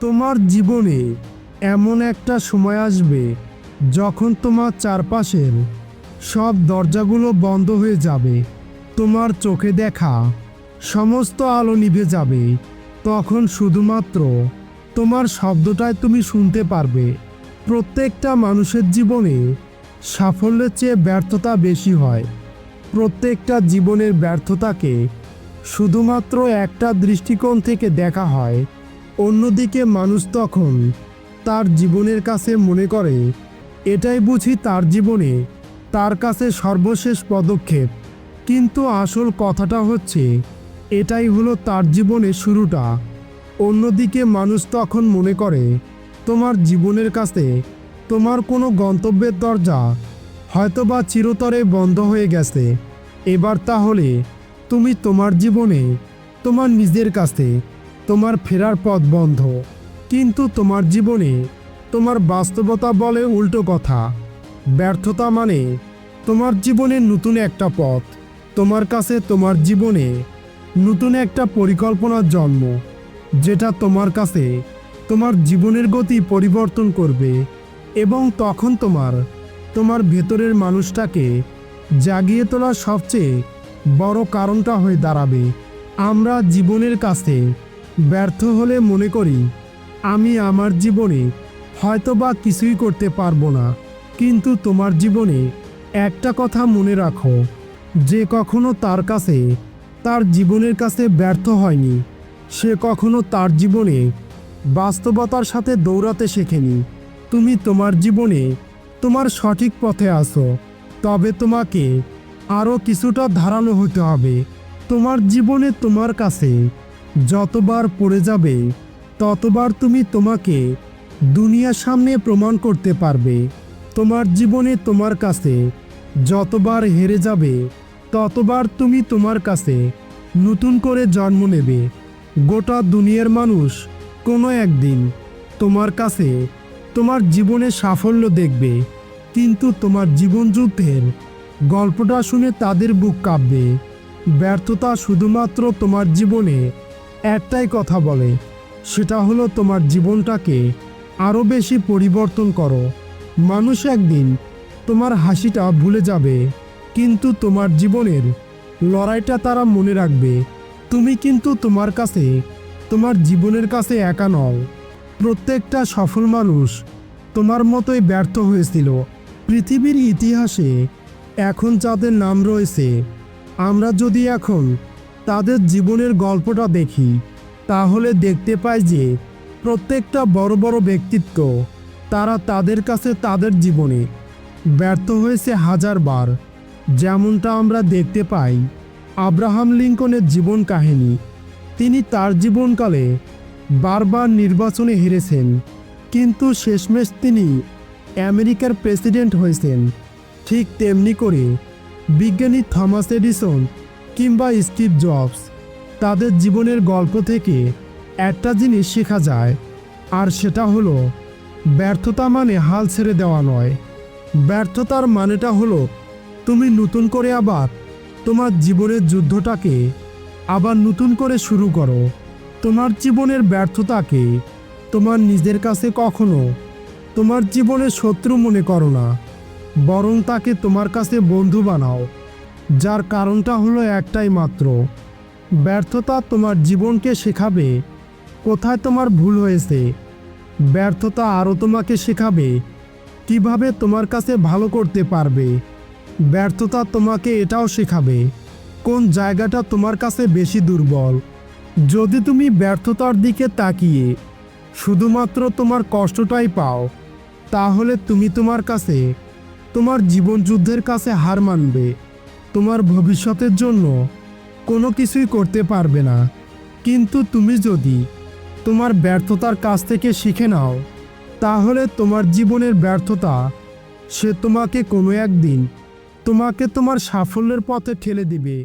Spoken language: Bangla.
তোমার জীবনে এমন একটা সময় আসবে যখন তোমার চারপাশের সব দরজাগুলো বন্ধ হয়ে যাবে, তোমার চোখে দেখা সমস্ত আলো নিভে যাবে। তখন শুধুমাত্র তোমার শব্দটাই তুমি শুনতে পারবে। প্রত্যেকটা মানুষের জীবনে সাফল্যের চেয়ে ব্যর্থতা বেশি হয়। প্রত্যেকটা জীবনের ব্যর্থতাকে শুধুমাত্র একটা দৃষ্টিকোণ থেকে দেখা হয়। অন্যদিকে মানুষ তখন তার জীবনের কাছে মনে করে, এটাই বুঝি তার জীবনে তার কাছে সর্বশেষ পদক্ষেপ। কিন্তু আসল কথাটা হচ্ছে, এটাই হলো তার জীবনের শুরুটা। অন্যদিকে মানুষ তখন মনে করে, তোমার জীবনের কাছে তোমার কোনো গন্তব্যের দরজা হয়তোবা চিরতরে বন্ধ হয়ে গেছে। এবার তাহলে তুমি তোমার জীবনে তোমার নিজের কাছে তোমার ফেরার পথ বন্ধ। কিন্তু তোমার জীবনে তোমার বাস্তবতা বলে উল্টো কথা। ব্যর্থতা মানে তোমার জীবনে নতুন একটা পথ। তোমার কাছে তোমার জীবনে নতুন একটা পরিকল্পনার জন্ম, যেটা তোমার কাছে তোমার জীবনের গতি পরিবর্তন করবে এবং তখন তোমার তোমার ভেতরের মানুষটাকে জাগিয়ে তোলার সবচেয়ে বড় কারণটা হয়ে দাঁড়াবে। আমরা জীবনের কাছে ব্যর্থ হলে মনে করি, আমি আমার জীবনে হয়তোবা কিছুই করতে পারব না। কিন্তু তোমার জীবনে একটা কথা মনে রাখো, যে কখনো তার কাছে, তার জীবনের কাছে ব্যর্থ হয়নি। সে কখনো তার জীবনে বাস্তবতার সাথে দৌড়াতে শেখেনি। তুমি তোমার জীবনে তোমার সঠিক পথে আসো তবে তোমাকে আরও কিছুটা ধারালো হতে হবে। তোমার জীবনে তোমার কাছে যতবার পড়ে যাবে, ততবার তুমি তোমাকে দুনিয়ার সামনে প্রমাণ করতে পারবে। তোমার জীবনে তোমার কাছে যতবার হেরে যাবে, ততবার তুমি তোমার কাছে নতুন করে জন্ম নেবে। গোটা দুনিয়ার মানুষ কোনো একদিন তোমার কাছে তোমার জীবনে সাফল্য দেখবে, কিন্তু তোমার জীবন যুদ্ধের গল্পটা শুনে তাদের বুক কাঁপবে। ব্যর্থতা শুধুমাত্র তোমার জীবনে একটাই কথা বলে, সেটা হলো তোমার জীবনটাকে আরও বেশি পরিবর্তন করো। মানুষ একদিন তোমার হাসিটা ভুলে যাবে, কিন্তু তোমার জীবনের লড়াইটা তারা মনে রাখবে। তুমি কিন্তু তোমার কাছে, তোমার জীবনের কাছে একা নও। প্রত্যেকটা সফল মানুষ তোমার মতোই ব্যর্থ হয়েছিল। পৃথিবীর ইতিহাসে এখন যাদের নাম রয়েছে, আমরা যদি এখন তাদের জীবনের গল্পটা দেখি, তাহলে দেখতে পাই যে প্রত্যেকটা বড় বড় ব্যক্তিত্ব, তারা তাদের কাছে তাদের জীবনে ব্যর্থ হয়েছে হাজারবার যেমনটা আমরা দেখতে পাই, আব্রাহাম লিঙ্কনের জীবন কাহিনী। তিনি তার জীবনকালে বারবার নির্বাচনে হেরেছেন, কিন্তু শেষমেশ তিনি আমেরিকার প্রেসিডেন্ট হয়েছেন। ঠিক তেমনি করে বিজ্ঞানী থমাস এডিসন কিংবা স্টিভ জবস, তাদের জীবনের গল্প থেকে একটা জিনিস শেখা যায়, আর সেটা হলো ব্যর্থতা মানে হাল ছেড়ে দেওয়া নয়। ব্যর্থতার মানেটা হলো তুমি নতুন করে আবার তোমার জীবনের যুদ্ধটাকে আবার নতুন করে শুরু করো। তোমার জীবনের ব্যর্থতাকে তোমার নিজের কাছে কখনো তোমার জীবনের শত্রু মনে করো না, বরং তাকে তোমার কাছে বন্ধু বানাও। যার কারণটা হলো একটাই মাত্র। ব্যর্থতা তোমার জীবনকে শেখাবে। কোথায় তোমার ভুল হয়েছে? ব্যর্থতা আরও তোমাকে শেখাবে। কীভাবে তোমার কাছে ভালো করতে পারবে? ব্যর্থতা তোমাকে এটাও শেখাবে, কোন জায়গাটা তোমার কাছে বেশি দুর্বল। যদি তুমি ব্যর্থতার দিকে তাকিয়ে শুধুমাত্র তোমার কষ্টটাই পাও, তাহলে তুমি তোমার কাছে, তোমার জীবন যুদ্ধের কাছে হার মানবে। তোমার ভবিষ্যতের জন্য কোনো কিছুই করতে পারবে না। কিন্তু তুমি যদি তোমার ব্যর্থতার কাছ থেকে শিখে নাও, তাহলে তোমার জীবনের ব্যর্থতা সে তোমাকে কোনো একদিন তোমাকে তোমার সাফল্যের পথে ঠেলে দিবে।